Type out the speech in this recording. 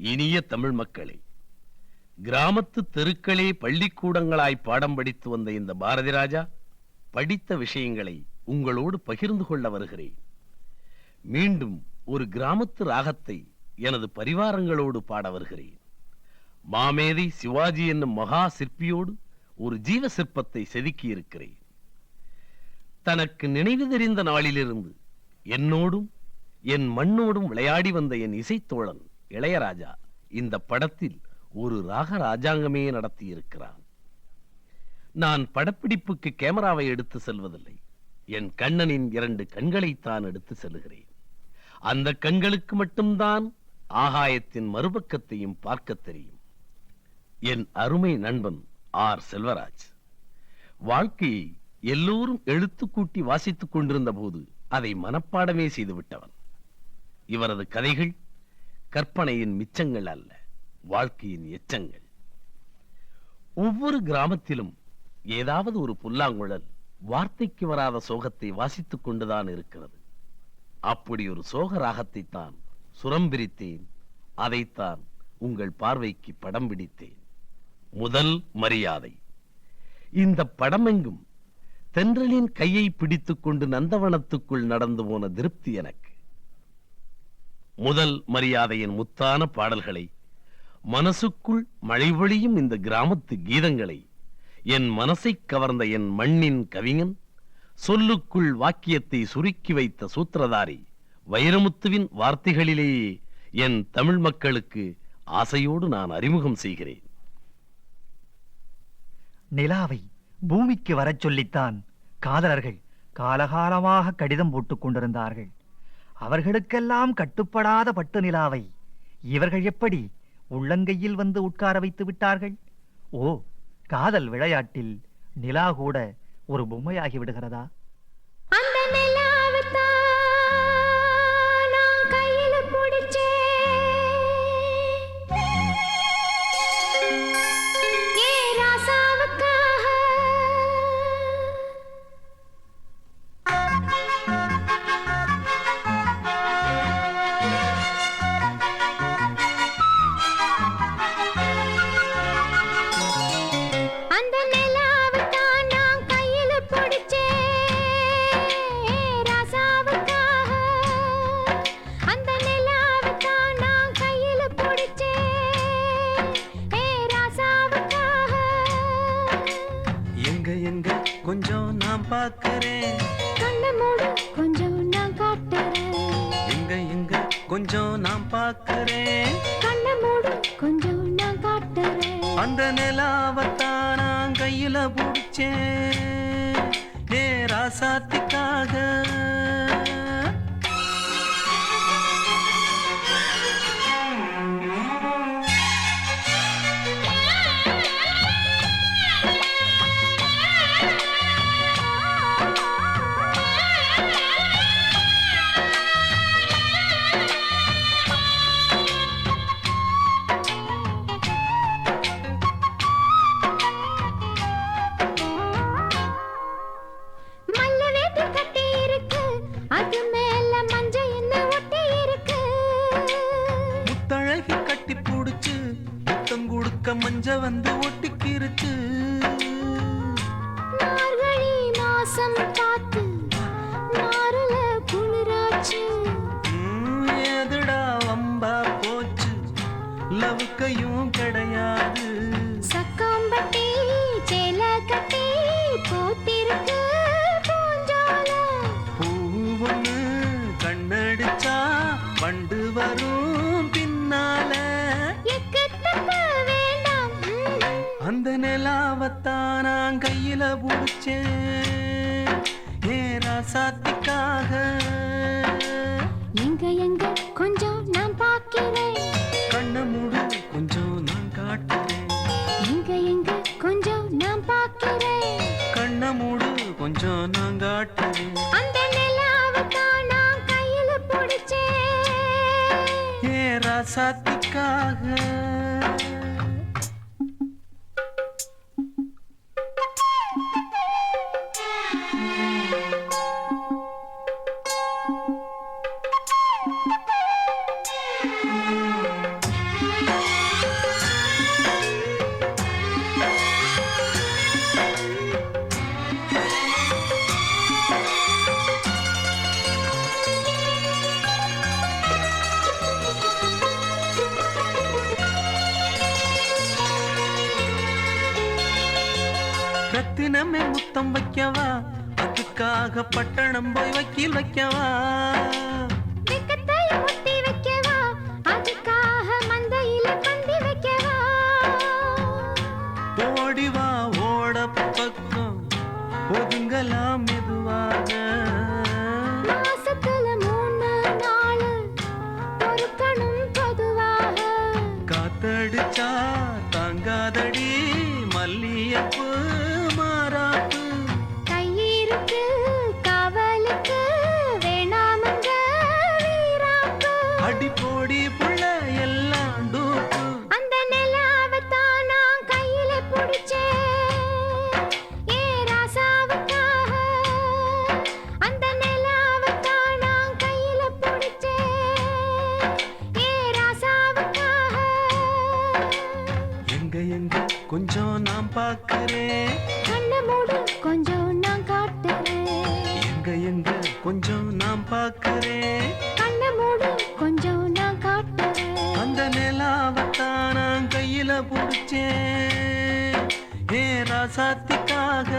இனிய தமிழ் மக்களே கிராமத்து தெருக்களே பள்ளிக்கூடங்களாய் பாடம் படித்து வந்த இந்த பாரதி ராஜா படித்த விஷயங்களை உங்களோடு பகிர்ந்து கொள்ள வருகிறேன். மீண்டும் ஒரு கிராமத்து ராகத்தை எனது பரிவாரங்களோடு பாட வருகிறேன். மாமேதை சிவாஜி என்னும் மகா சிற்பியோடு ஒரு ஜீவ சிற்பத்தை செதுக்கி இருக்கிறேன். தனக்கு நினைவு தெரிந்த நாளிலிருந்து என்னோடும் என் மண்ணோடும் விளையாடி வந்த என் இசைத்தோழன் இளையராஜா இந்த படத்தில் ஒரு ராக ராஜாங்கமே நடத்தியிருக்கிறான். நான் படப்பிடிப்புக்கு கேமராவை எடுத்து செல்வதில்லை. என் கண்ணனின் இரண்டு கண்களைத்தான் எடுத்து செல்கிறேன் அந்த கண்களுக்கு மட்டும்தான் ஆகாயத்தின் மறுபக்கத்தையும் பார்க்க தெரியும். என் அருமை நண்பன் ஆர். செல்வராஜ் வாழ்க்கையை எல்லோரும் எழுத்து கூட்டி வாசித்துக் கொண்டிருந்த போது அதை மனப்பாடமே செய்துவிட்டவன். இவரது கதைகள் கற்பனையின் மிச்சங்கள் அல்ல வாழ்க்கையின் எச்சங்கள். ஒவ்வொரு கிராமத்திலும் ஏதாவது ஒரு புல்லாங்குழல் வார்த்தைக்கு வராத சோகத்தை வாசித்துக் கொண்டுதான் இருக்கிறது. அப்படி ஒரு சோக ராகத்தை தான் சுரம் பிரித்தேன் அதைத்தான் உங்கள் பார்வைக்கு படம் பிடித்தேன். முதல் மரியாதை. இந்த படமெங்கும் தென்றலின் கையை பிடித்துக் கொண்டு நந்தவனத்துக்குள் நடந்து போன திருப்தி எனக்கு. முதல் மரியாதையின் முத்தான பாடல்களை மனசுக்குள் மழைவழியும் இந்த கிராமத்து கீதங்களை என் மனசை கவர்ந்த என் மண்ணின் கவிஞன் சொல்லுக்குள் வாக்கியத்தை சுருக்கி வைத்த சூத்திரதாரி வைரமுத்துவின் வார்த்தைகளிலேயே என் தமிழ் மக்களுக்கு ஆசையோடு நான் அறிமுகம் செய்கிறேன். நிலாவை பூமிக்கு வரச் சொல்லித்தான் காதலர்கள் காலகாலமாக கடிதம் போட்டுக் கொண்டிருந்தார்கள். அவர்களுக்கெல்லாம் கட்டுப்படாத பட்டு நிலாவை இவர்கள் எப்படி உள்ளங்கையில் வந்து உட்கார வைத்து விட்டார்கள்? ஓ காதல் விளையாட்டில் நிலா கூட ஒரு பொம்மையாகி விடுகிறதா? நான் பார்க்கறேன் கண்ணை மூடு, கொஞ்சம் நான் காட்டுறேன். எங்க எங்க கொஞ்சம் நான் பார்க்கறேன் கண்ணை மூடு, கொஞ்சம் நான் காட்டுறேன். அந்த நிலாவத்தான் நான் கையில பிடிச்சேன் ஏ மஞ்ச வந்து ஒட்டிக்கிருச்சு. மார்கழி மாசம் கையில புடிச்சேன் ஏ ராசாத்திக்காக எங்க எங்க கொஞ்சம் நான் பார்க்கிறேன். கண்ண மூடு கொஞ்சம் நான் காட்டுறேன். எங்க எங்க கொஞ்சம் நான் பார்க்கிறேன். கண்ண மூடு கொஞ்சம் நான் காட்டுறேன். அந்த நிலாவைத்தான் நான் கையில பிடிச்சேன். ஏ ராசாத்திக்காக தினமே முத்தம் வைக்கவா? அதுக்காக பட்டணம் போய் வக்கீல் வைக்கவா? வெக்கத்தையும் முத்தி வைக்கவா? அதுக்காக மந்தையில பந்தி வைக்கவா? ஓடி வா ஓட பக்கம். ஒதுங்கலாம் மெதுவாக. எங்க எங்க கொஞ்சம் நான் பார்க்கிறேன். கண்ணை மூடு கொஞ்சம் நான் காட்டுறேன். எங்க எங்க கொஞ்சம் நான் பார்க்கிறேன். கண்ணை மூடு கொஞ்சம் நான் காட்டுறேன். அந்த நிலாவத்தான் நான் கையில புடிச்சேன். ஏ ராசாத்திக்காக?